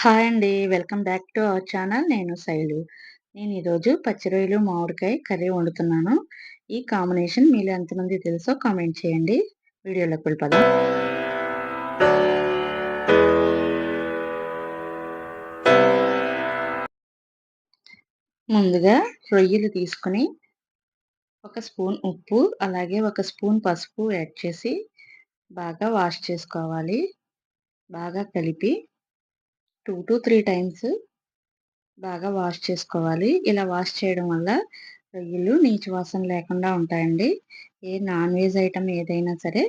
Hi అండి. Welcome back to our channel. నేను శైలు. నేను ఈరోజు పచ్చి రొయ్యలు, మామిడికాయ కర్రీ వండుతున్నాను. ఈ కాంబినేషన్ మీలో ఎంతమంది తెలుసో కామెంట్ చేయండి. వీడియోలోకి వెళ్ళిపోదాం. ముందుగా రొయ్యలు తీసుకొని ఒక స్పూన్ ఉప్పు, అలాగే ఒక స్పూన్ పసుపు యాడ్ చేసి బాగా వాష్ చేసుకోవాలి. బాగా కలిపి టూ టు త్రీ టైమ్స్ బాగా వాష్ చేసుకోవాలి. ఇలా వాష్ చేయడం వల్ల రొయ్యలు నీచు వాసన లేకుండా ఉంటాయండి. ఏ నాన్ వెజ్ ఐటమ్ ఏదైనా సరే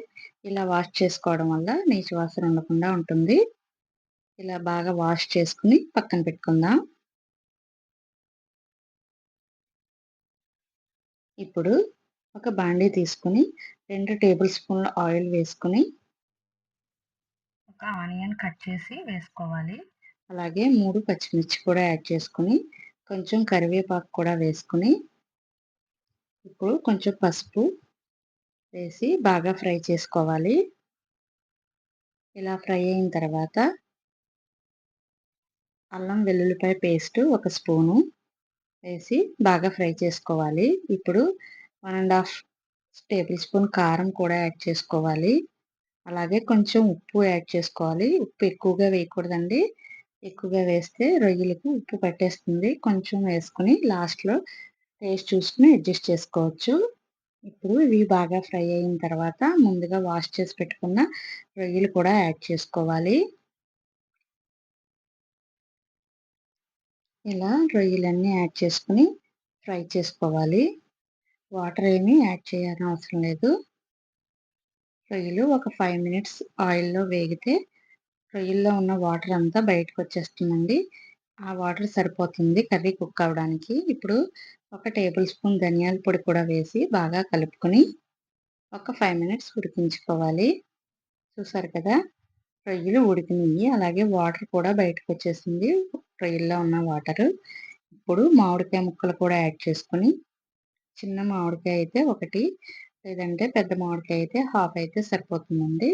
ఇలా వాష్ చేసుకోవడం వల్ల నీచు వాసన ఉండకుండా ఉంటుంది. ఇలా బాగా వాష్ చేసుకుని పక్కన పెట్టుకుందాం. ఇప్పుడు ఒక బాండీ తీసుకుని రెండు టేబుల్ స్పూన్ల ఆయిల్ వేసుకుని ఒక ఆనియన్ కట్ చేసి వేసుకోవాలి. అలాగే మూడు పచ్చిమిర్చి కూడా యాడ్ చేసుకుని కొంచెం కరివేపాకు కూడా వేసుకుని ఇప్పుడు కొంచెం పసుపు వేసి బాగా ఫ్రై చేసుకోవాలి. ఇలా ఫ్రై అయిన తర్వాత అల్లం వెల్లుల్లిపాయ పేస్ట్ ఒక స్పూను వేసి బాగా ఫ్రై చేసుకోవాలి. ఇప్పుడు one and half tablespoon కారం కూడా యాడ్ చేసుకోవాలి. అలాగే కొంచెం ఉప్పు యాడ్ చేసుకోవాలి. ఉప్పు ఎక్కువగా వేయకూడదండి. ఎక్కువగా వేస్తే రొయ్యలకు ఉప్పు పట్టేస్తుంది. కొంచెం వేసుకుని లాస్ట్లో టేస్ట్ చూసుకుని అడ్జస్ట్ చేసుకోవచ్చు. ఇప్పుడు ఇవి బాగా ఫ్రై అయిన తర్వాత ముందుగా వాష్ చేసి పెట్టుకున్న రొయ్యలు కూడా యాడ్ చేసుకోవాలి. ఇలా రొయ్యలన్నీ యాడ్ చేసుకుని ఫ్రై చేసుకోవాలి. వాటర్ ఏమీ యాడ్ చేయాల్సిన అవసరం లేదు. రొయ్యలు ఒక ఫైవ్ మినిట్స్ ఆయిల్లో వేగితే రొయ్యల్లో ఉన్న వాటర్ అంతా బయటకు వచ్చేస్తుందండి ఆ వాటర్ సరిపోతుంది కర్రీ కుక్ అవ్వడానికి. ఇప్పుడు ఒక టేబుల్ స్పూన్ ధనియాల పొడి కూడా వేసి బాగా కలుపుకొని ఒక ఫైవ్ మినిట్స్ ఉడికించుకోవాలి. చూసారు కదా? రొయ్యలు ఉడికినాయి. అలాగే వాటర్ కూడా బయటకు వచ్చేసింది రొయ్యల్లో ఉన్న వాటర్. ఇప్పుడు మామిడికాయ ముక్కలు కూడా యాడ్ చేసుకొని చిన్న మామిడికాయ అయితే ఒకటి లేదంటే పెద్ద మామిడికాయ అయితే హాఫ్ అయితే సరిపోతుందండి.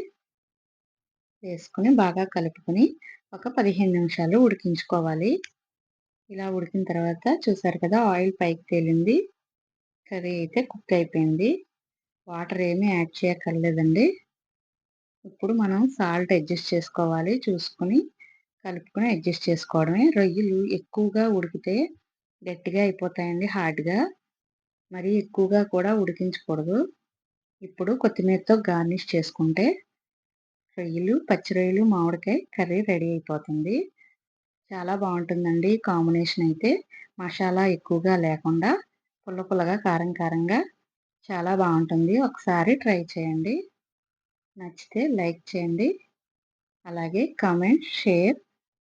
వేసుకుని బాగా కలుపుకొని ఒక పదిహేను నిమిషాలు ఉడికించుకోవాలి. ఇలా ఉడికిన తర్వాత చూసారు కదా ఆయిల్ పైకి తేలింది. కర్రీ అయితే కుక్ అయిపోయింది. వాటర్ ఏమీ యాడ్ చేయక్కర్లేదండి. ఇప్పుడు మనం సాల్ట్ అడ్జస్ట్ చేసుకోవాలి. చూసుకొని కలుపుకొని అడ్జస్ట్ చేసుకోవడమే. రొయ్యలు ఎక్కువగా ఉడికితే గట్టిగా అయిపోతాయండి హార్డ్గా. మరి ఎక్కువగా కూడా ఉడికించకూడదు. ఇప్పుడు కొత్తిమీరతో గార్నిష్ చేసుకుంటే రొయ్యలు పచ్చి రొయ్యలు మామిడికాయ కర్రీ రెడీ అయిపోతుంది. చాలా బాగుంటుందండి కాంబినేషన్ అయితే. మసాలా ఎక్కువగా లేకుండా పుల్ల పుల్లగా కారం కారంగా చాలా బాగుంటుంది. ఒకసారి ట్రై చేయండి. నచ్చితే లైక్ చేయండి. అలాగే కామెంట్ షేర్